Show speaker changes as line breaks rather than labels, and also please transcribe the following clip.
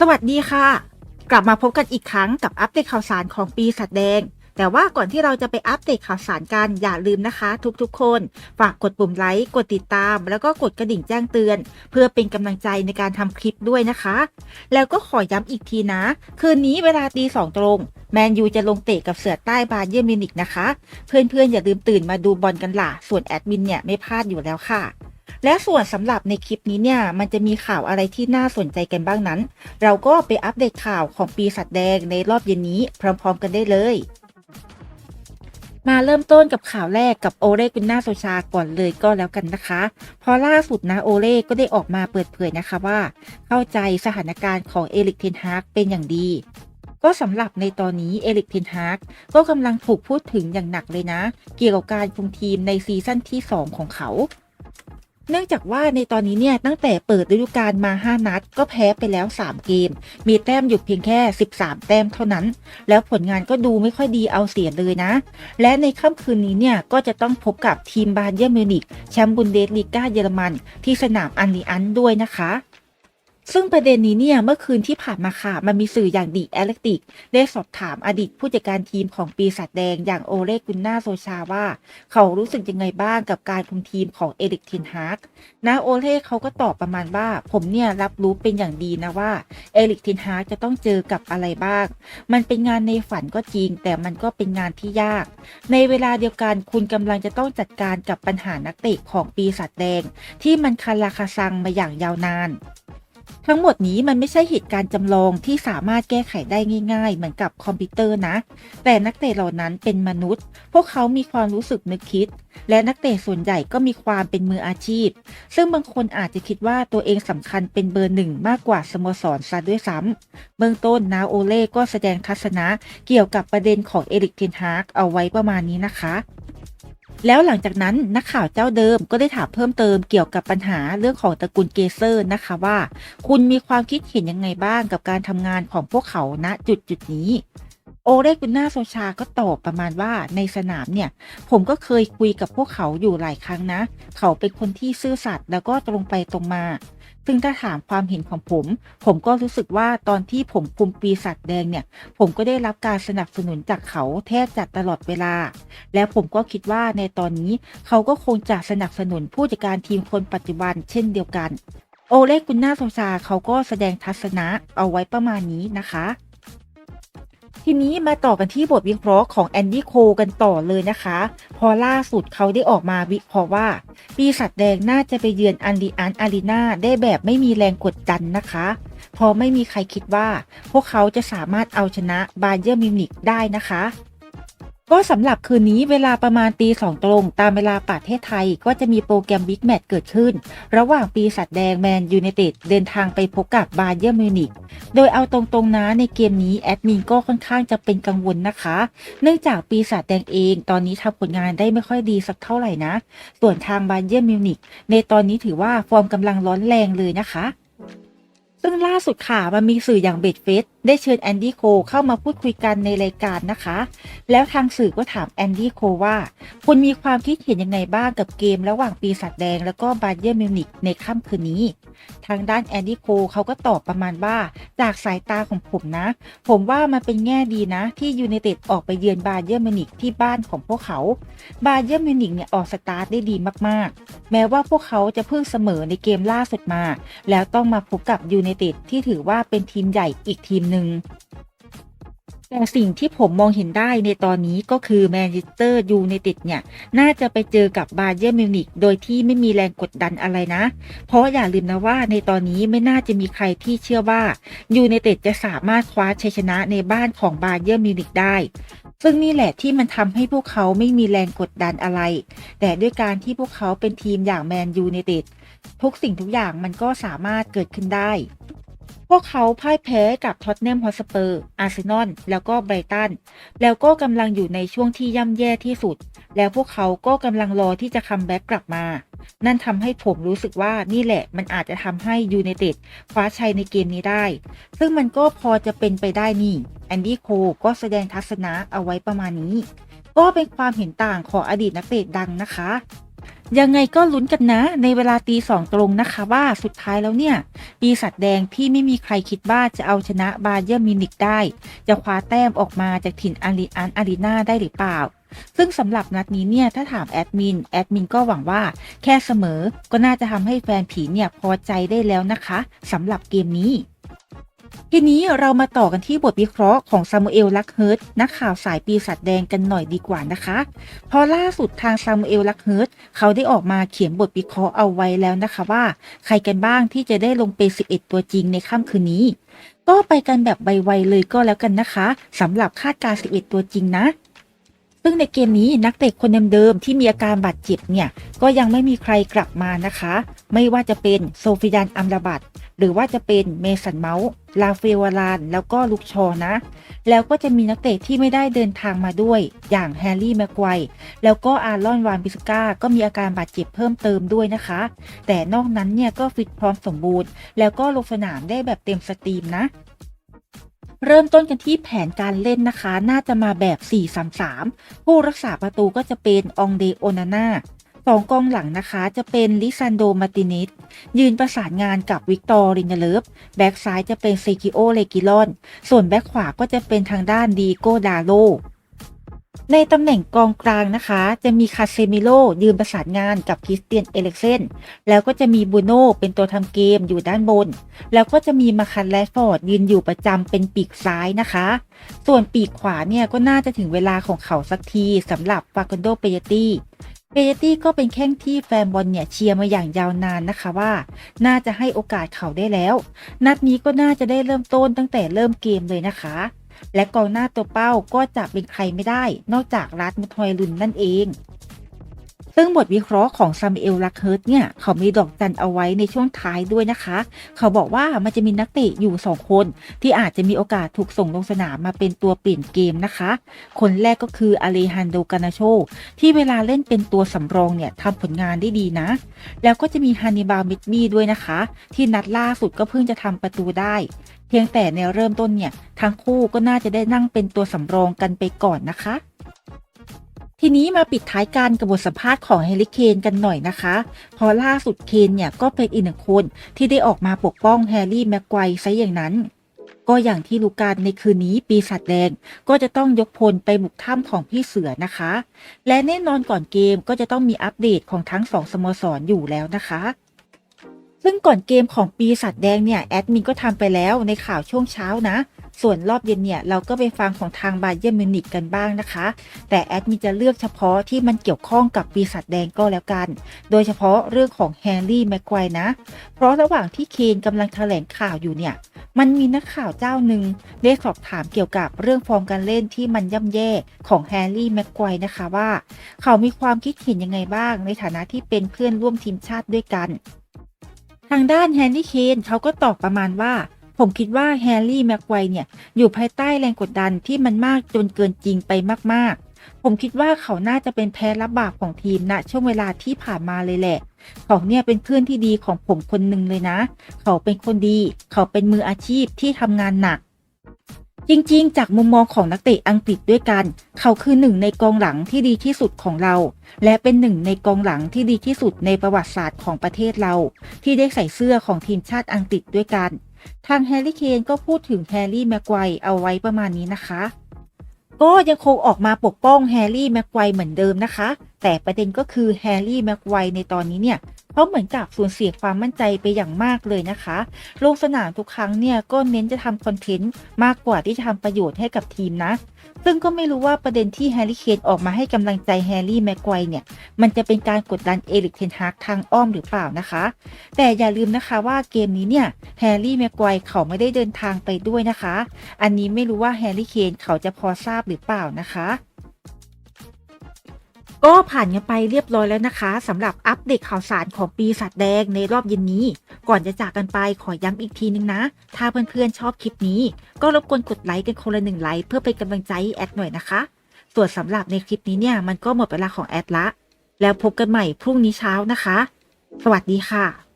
สวัสดีค่ะ กลับมาพบกันอีกครั้งกับอัปเดตข่าวสารของปีสัตว์แดง แต่ว่าก่อนที่เราจะไปอัปเดตข่าวสารกันอย่าลืมนะคะ ทุกๆ คน ฝากกดปุ่มไลค์กดติดตาม แล้วก็กดกระดิ่งแจ้งเตือน เพื่อเป็นกำลังใจในการทำคลิปด้วยนะคะ แล้วก็ขอย้ำอีกทีนะ คืนนี้เวลาตีสองตรงแมนยูจะลงเตะกับเสือใต้บาเยร์มิวนิกนะคะ เพื่อนๆอย่าลืมตื่นมาดูบอลกันล่ะ ส่วนแอดมินเนี่ยไม่พลาดอยู่แล้วค่ะ และส่วนสำหรับในคลิปนี้เนี่ยมันจะมีข่าวอะไรที่น่าสนใจกันบ้างนั้น เราก็ไปอัปเดตข่าวของปีสัตว์แดงในรอบเย็นนี้พร้อม ๆ กันได้เลย มาเริ่มต้นกับข่าวแรกกับโอเล่กุนนาโซชาก่อนเลยก็แล้วกันนะคะเพราะล่าสุดนะโอเล่ก็ได้ออกมาเปิดเผยนะคะว่า เข้าใจสถานการณ์ของเอลิกเทนฮากเป็นอย่างดีก็สำหรับในตอนนี้เอลิกเทนฮากก็กำลังถูกพูดถึงอย่างหนักเลยนะ เกี่ยวกับการคุมทีมในซีซั่นที่ 2 ของเขา เนื่องจากว่าในตอนนี้เนี่ยตั้งแต่เปิดฤดูกาลมา 5 นัด ก็แพ้ไปแล้ว 3 เกม มีแต้มอยู่เพียงแค่ 13 แต้มเท่านั้น แล้วผลงานก็ดูไม่ค่อยดีเอาเสียเลยนะ และในค่ำคืนนี้เนี่ยก็จะต้องพบกับทีมบาเยอร์มิวนิกแชมป์บุนเดสลีกาเยอรมัน ที่สนามอันลีอันด้วยนะคะ ซึ่งประเด็นนี้เนี่ยเมื่อคืนที่ผ่านมาค่ะ มันมีสื่ออย่างดีแอเลกติก ได้สอบถามอดีตผู้จัดการทีมของปีศาจแดงอย่างโอเลกุนนาโซชาว่า เขารู้สึกยังไงบ้างกับการคุมทีมของเอริกเทนฮาร์กนะโอเลเขาก็ตอบประมาณว่า ผมเนี่ยรับรู้เป็นอย่างดีนะว่าเอริกเทนฮาร์กจะต้องเจอกับอะไรบ้าง มันเป็นงานในฝันก็จริง แต่มันก็เป็นงานที่ยาก ในเวลาเดียวกันคุณกำลังจะต้องจัดการกับปัญหานักเตะของปีศาจแดง ที่มันคาราคาซังมาอย่างยาวนาน ทั้งหมดนี้มันไม่ใช่เหตุการณ์จำลองที่สามารถแก้ไขได้ง่ายๆ เหมือนกับคอมพิวเตอร์นะ แต่นักเตะเหล่านั้นเป็นมนุษย์ พวกเขามีความรู้สึกนึกคิด และนักเตะส่วนใหญ่ก็มีความเป็นมืออาชีพ ซึ่งบางคนอาจจะคิดว่าตัวเองสำคัญเป็นเบอร์หนึ่งมากกว่าสโมสรซะด้วยซ้ำเบื้องต้นนาโอเล่ก็แสดงทัศนะเกี่ยวกับประเด็นของเอริกเทนฮากเอาไว้ประมาณนี้นะคะ แล้วหลังจากนั้นนักข่าวเจ้าเดิมก็ได้ถามเพิ่มเติมเกี่ยวกับปัญหาเรื่องของตระกูลเกเซอร์นะคะว่า คุณมีความคิดเห็นยังไงบ้างกับการทำงานของพวกเขาณจุดจุดนี้ โอเรกุนนาโซชาก็ตอบประมาณว่าในสนามเนี่ย ผมก็เคยคุยกับพวกเขาอยู่หลายครั้งนะ เขาเป็นคนที่ซื่อสัตย์แล้วก็ตรงไปตรงมา ซึ่งถ้าถามความเห็นของผม ผมก็รู้สึกว่าตอนที่ผมคุมปีศาจแดงเนี่ย ผมก็ได้รับการสนับสนุนจากเขาแทบจะตลอดเวลา และผมก็คิดว่าในตอนนี้เขาก็คงจะสนับสนุนผู้จัดการทีมคนปัจจุบันเช่นเดียวกัน โอเล่กุนนาโซชาเขาก็แสดงทัศนะเอาไว้ประมาณนี้นะคะ ทีนี้มาต่อกันที่บทวิเคราะห์ของแอนดี้โคกันต่อเลยนะคะ พอล่าสุดเขาได้ออกมาวิเคราะห์ว่า ปีศาจแดงน่าจะไปเยือนอันดีอันอารีนาได้แบบไม่มีแรงกดดันนะคะเพราะไม่มีใครคิดว่า พวกเขาจะสามารถเอาชนะบาเยอร์มิวนิกได้นะคะ ก็สำหรับคืนนี้เวลาประมาณตีสองตรง ตามเวลาประเทศไทยก็จะมีโปรแกรมบิ๊กแมตช์เกิดขึ้น ระหว่างปีศาจแดงแมนยูไนเต็ดเดินทางไปพบกับบาเยอร์มิวนิกโดยเอาตรงๆนะในเกมนี้แอดมินก็ค่อนข้างจะเป็นกังวลนะคะ เนื่องจากปีศาจแดงเองตอนนี้ทำผลงานได้ไม่ค่อยดีสักเท่าไหร่นะ ส่วนทางบาเยอร์มิวนิกในตอนนี้ถือว่าฟอร์มกำลังร้อนแรงเลยนะคะ ซึ่งล่าสุดค่ะมันมีสื่ออย่างเบดเฟสได้เชิญแอนดี้โคเข้ามาพูดคุยกันในรายการนะคะ แล้วทางสื่อก็ถามแอนดี้โคว่า คุณมีความคิดเห็นยังไงบ้างกับเกมระหว่างปีศาจแดงแล้วก็บาเยอร์มิวนิกในค่ำคืนนี้ ทางด้านแอนดี้โคเขาก็ตอบประมาณว่า จากสายตาของผมนะ ผมว่ามันเป็นแง่ดีนะ ที่ยูไนเต็ดออกไปเยือนบาเยอร์มิวนิกที่บ้านของพวกเขา บาเยอร์มิวนิกเนี่ยออกสตาร์ทได้ดีมากๆ แม้ว่าพวกเขาจะเพิ่งเสมอในเกมล่าสุดมา แล้วต้องมาพบกับยูไนเต็ดที่ถือว่าเป็นทีมใหญ่อีกทีมหนึ่งแต่สิ่งที่ผมมองเห็นได้ในตอนนี้ก็คือแมนเชสเตอร์ยูไนเต็ดเนี่ย น่าจะไปเจอกับบาเยอร์มิวนิกโดยที่ไม่มีแรงกดดันอะไรนะ เพราะอย่าลืมนะว่าในตอนนี้ไม่น่าจะมีใครที่เชื่อว่ายูไนเต็ดจะสามารถคว้าชัยชนะในบ้านของบาเยอร์มิวนิกได้ ซึ่งนี่แหละที่มันทำให้พวกเขาไม่มีแรงกดดันอะไร แต่ด้วยการที่พวกเขาเป็นทีมอย่างแมนยูไนเต็ดทุกสิ่งทุกอย่างมันก็สามารถเกิดขึ้นได้ พวกเขาพ่ายแพ้กับท็อตแนมฮอสเปอร์ อาร์เซนอล แล้วก็ไบรตัน แล้วก็กำลังอยู่ในช่วงที่ย่ำแย่ที่สุด แล้วพวกเขาก็กำลังรอที่จะคัมแบ็กกลับมา นั่นทำให้ผมรู้สึกว่านี่แหละมันอาจจะทำให้ยูไนเต็ดคว้าชัยในเกมนี้ได้ ซึ่งมันก็พอจะเป็นไปได้นี่ แอนดี้โคก็แสดงทัศนะเอาไว้ประมาณนี้ ก็เป็นความเห็นต่างของอดีตนักเตะดังนะคะ ยังไงก็ลุ้นกันนะ ในเวลาตีสองตรงนะคะว่าสุดท้ายแล้วเนี่ย ปีศาจแดงที่ไม่มีใครคิดว่าจะเอาชนะบาเยอร์มินิกได้ จะคว้าแต้มออกมาจากถิ่นอารีอันอารีนาได้หรือเปล่า ซึ่งสำหรับนัดนี้เนี่ย ถ้าถามแอดมิน แอดมินก็หวังว่าแค่เสมอก็น่าจะทำให้แฟนผีเนี่ยพอใจได้แล้วนะคะสำหรับเกมนี้ ทีนี้เรามาต่อกันที่บทวิเคราะห์ของซามูเอลลักเฮิร์ตนักข่าวสายปีศาจแดงกันหน่อยดีกว่านะคะเพราะล่าสุดทางซามูเอลลักเฮิร์ตเขาได้ออกมาเขียนบทวิเคราะห์เอาไว้แล้วนะคะว่า ใครกันบ้างที่จะได้ลงเป็น 11 ตัวจริงในค่ำคืนนี้ ก็ไปกันแบบไวๆเลยก็แล้วกันนะคะสำหรับคาดการ 11 ตัวจริงนะซึ่งในเกมนี้นักเตะคนเดิมๆที่มีอาการบาดเจ็บเนี่ย ก็ยังไม่มีใครกลับมานะคะ ไม่ว่าจะเป็นโซฟิยันอัมราบัตหรือว่าจะเป็นเมสันเมาส์ ลาเฟวาราน แล้วก็ลุกชอนะ แล้วก็จะมีนักเตะที่ไม่ได้เดินทางมาด้วย อย่างแฮร์รี่แม็กไกวแล้วก็อารอนวานบิสกาก็มีอาการบาดเจ็บเพิ่มเติมด้วยนะคะ แต่นอกนั้นเนี่ยก็ฟิตพร้อมสมบูรณ์ แล้วก็ลงสนามได้แบบเต็มสตรีมนะเริ่มต้นกันที่แผนการเล่นนะคะ น่าจะมาแบบ 4-3-3 ผู้รักษาประตูก็จะเป็นองเดโอนาน่า สองกองหลังนะคะจะเป็นลิซันโดมาตินิสยืนประสานงานกับวิกตอร์รินเลิฟแบ็กซ้ายจะเป็นเซกิโอเลกิลอน ส่วนแบ็กขวาก็จะเป็นทางด้านดีโกดาโล ในตำแหน่งกองกลางนะคะ จะมีคาเซมิโลยืนประสานงานกับคริสเตียนเอเล็กเซนแล้วก็จะมีบูโน่เป็นตัวทำเกมอยู่ด้านบน แล้วก็จะมีมาคันแลฟอร์ดยืนอยู่ประจำเป็นปีกซ้ายนะคะ ส่วนปีกขวาเนี่ยก็น่าจะถึงเวลาของเขาสักทีสำหรับฟาคอนโดเปยตี้เปยตี้ก็เป็นแข้งที่แฟนบอลเนี่ยเชียร์มาอย่างยาวนานนะคะว่า น่าจะให้โอกาสเขาได้แล้ว นัดนี้ก็น่าจะได้เริ่มต้นตั้งแต่เริ่มเกมเลยนะคะ และกองหน้าตัวเป้าก็จะเป็นใครไม่ได้ นอกจากรัดมุทอยลุนนั่นเอง ซึ่งบทวิเคราะห์ของซามูเอลลักเฮิร์ตเนี่ย เขามีดอกจันเอาไว้ในช่วงท้ายด้วยนะคะ เขาบอกว่ามันจะมีนักเตะอยู่ 2 คน ที่อาจจะมีโอกาสถูกส่งลงสนามมาเป็นตัวเปลี่ยนเกมนะคะ คนแรกก็คืออเลฮันโดกานาโช ที่เวลาเล่นเป็นตัวสำรองเนี่ยทำผลงานได้ดีนะ แล้วก็จะมีฮันนิบาลมิดมีด้วยนะคะ ที่นัดล่าสุดก็เพิ่งจะทำประตูได้ เพียงแต่ในเริ่มต้นเนี่ยทั้งคู่ก็น่าจะได้นั่งเป็นตัวสำรองกันไปก่อนนะคะ ทีนี้มาปิดท้ายกันกับบทสัมภาษณ์ของเฮลิเคนกันหน่อยนะคะเพราะล่าสุดเคนเนี่ยก็เป็นอีกหนึ่งคนที่ได้ออกมาปกป้องแฮร์รี่แม็กไกวซะอย่างนั้นก็อย่างที่รู้กันในคืนนี้ปีศาจแดงก็จะต้องยกพลไปบุกถ้ำของพี่เสือนะคะ และแน่นอนก่อนเกมก็จะต้องมีอัปเดตของทั้งสองสโมสรอยู่แล้วนะคะ ซึ่งก่อนเกมของปีศาจแดงเนี่ยแอดมินก็ทำไปแล้วในข่าวช่วงเช้านะ ส่วนรอบเย็นเนี่ยเราก็ไปฟังของทางบาเยอร์มิวนิกกันบ้างนะคะ แต่แอดมินจะเลือกเฉพาะที่มันเกี่ยวข้องกับปีศาจแดงก็แล้วกัน โดยเฉพาะเรื่องของแฮร์รี่แม็กไกวนะ เพราะระหว่างที่เคนกำลังแถลงข่าวอยู่เนี่ยมันมีนักข่าวเจ้าหนึ่งได้สอบถามเกี่ยวกับเรื่องฟอร์มการเล่นที่มันย่ำแย่ของแฮร์รี่แม็กไกวนะคะว่า เขามีความคิดเห็นยังไงบ้างในฐานะที่เป็นเพื่อนร่วมทีมชาติด้วยกัน ทางด้านแฮร์รี่เคนเขาก็ตอบประมาณว่า ผมคิดว่าแฮร์รี่แม็กไกว์เนี่ย อยู่ภายใต้แรงกดดันที่มันมากจนเกินจริงไปมากๆ ผมคิดว่าเขาน่าจะเป็นแพ้รับบาปของทีมณช่วงเวลาที่ผ่านมาเลยแหละ เขาเนี่ยเป็นเพื่อนที่ดีของผมคนหนึ่งเลยนะ เขาเป็นคนดี เขาเป็นมืออาชีพที่ทำงานหนัก จริงๆ จากมุมมองของนักเตะอังกฤษด้วยกัน เขาคือหนึ่งในกองหลังที่ดีที่สุดของเรา และเป็นหนึ่งในกองหลังที่ดีที่สุดในประวัติศาสตร์ของประเทศเรา ที่ได้ใส่เสื้อของทีมชาติอังกฤษด้วยกัน ทางแฮร์รี่เคนก็พูดถึงแฮร์รี่แม็กไกว์เอาไว้ประมาณนี้นะคะ ก็ยังคงออกมาปกป้องแฮร์รี่แม็กไกว์เหมือนเดิมนะคะ แต่ประเด็นก็คือแฮร์รี่แม็กไกวในตอนนี้เนี่ยเขาเหมือนกับสูญเสียความมั่นใจไปอย่างมากเลยนะคะ ลงสนามทุกครั้งเนี่ยก็เน้นจะทำคอนเทนต์มากกว่าที่จะทำประโยชน์ให้กับทีมนะ ซึ่งก็ไม่รู้ว่าประเด็นที่แฮร์รี่เคนออกมาให้กำลังใจแฮร์รี่แม็กไกวเนี่ย มันจะเป็นการกดดันเอริกเทนฮากทางอ้อมหรือเปล่านะคะ แต่อย่าลืมนะคะว่าเกมนี้เนี่ยแฮร์รี่แม็กไกวเขาไม่ได้เดินทางไปด้วยนะคะ อันนี้ไม่รู้ว่าแฮร์รี่เคนเขาจะพอทราบหรือเปล่านะคะ ก็ผ่านกันไปเรียบร้อยแล้วนะคะสำหรับอัปเดตข่าวสารของปีศาจแดงในรอบเย็นนี้ ก่อนจะจากกันไปขอย้ำอีกทีนึงนะ ถ้าเพื่อนๆชอบคลิปนี้ ก็รบกวนกดไลค์กันคนละหนึ่งไลค์เพื่อเป็นกำลังใจแอดหน่อยนะคะ ส่วนสำหรับในคลิปนี้เนี่ยมันก็หมดเวลาของแอดละ แล้วพบกันใหม่พรุ่งนี้เช้านะคะ สวัสดีค่ะ